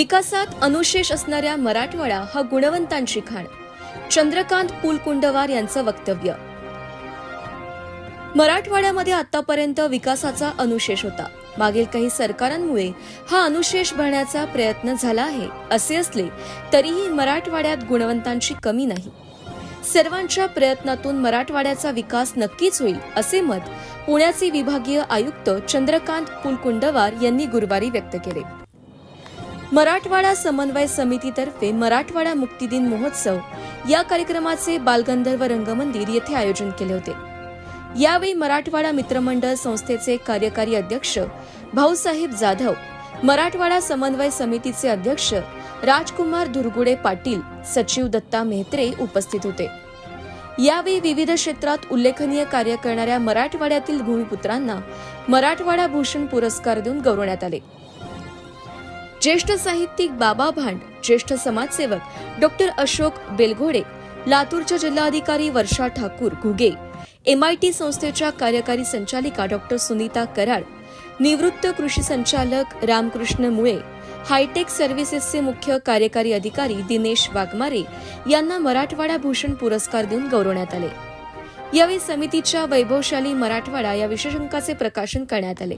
विकासात अनुशेष असणाऱ्या मराठवाडा हा गुणवंतांची खाण. चंद्रकांत पुलकुंडवार यांचं वक्तव्य. मराठवाड्यामध्ये आतापर्यंत विकासाचा अनुशेष होता. मागील काही सरकारांमुळे हा अनुशेष भरण्याचा प्रयत्न झाला आहे असे असले तरीही मराठवाड्यात गुणवंतांची कमी नाही. सर्वांच्या प्रयत्नातून मराठवाड्याचा विकास नक्कीच होईल असे मत पुण्याचे विभागीय आयुक्त चंद्रकांत पुलकुंडवार यांनी गुरुवारी व्यक्त केले. मराठवाडा समन्वय समितीतर्फे मराठवाडा मुक्तिदिन महोत्सव या कार्यक्रमाचे बालगंधर्व रंगमंदिर येथे आयोजन केले होते. यावेळी मराठवाडा मित्रमंडळ संस्थेचे कार्यकारी अध्यक्ष भाऊसाहेब जाधव मराठवाडा समन्वय समितीचे अध्यक्ष राजकुमार धुरगुडे पाटील सचिव दत्ता मेहत्रे उपस्थित होते. यावेळी विविध क्षेत्रात उल्लेखनीय कार्य करणाऱ्या मराठवाड्यातील भूमिपुत्रांना मराठवाडा भूषण पुरस्कार देऊन गौरवण्यात आले. ज्येष्ठ साहित्यिक बाबा भांड ज्येष्ठ समाजसेवक डॉक्टर अशोक बेलघोडे लातूरच्या जिल्हाधिकारी वर्षा ठाकूर घुगे एमआयटी संस्थेच्या कार्यकारी संचालिका डॉक्टर सुनीता कराड निवृत्त कृषी संचालक रामकृष्ण मुळे हायटेक सर्व्हिसेसचे मुख्य कार्यकारी अधिकारी दिनेश वाघमारे यांना मराठवाडा भूषण पुरस्कार देऊन गौरवण्यात आले. यावेळी समितीच्या वैभवशाली मराठवाडा या विशेषांकाचे प्रकाशन करण्यात आले.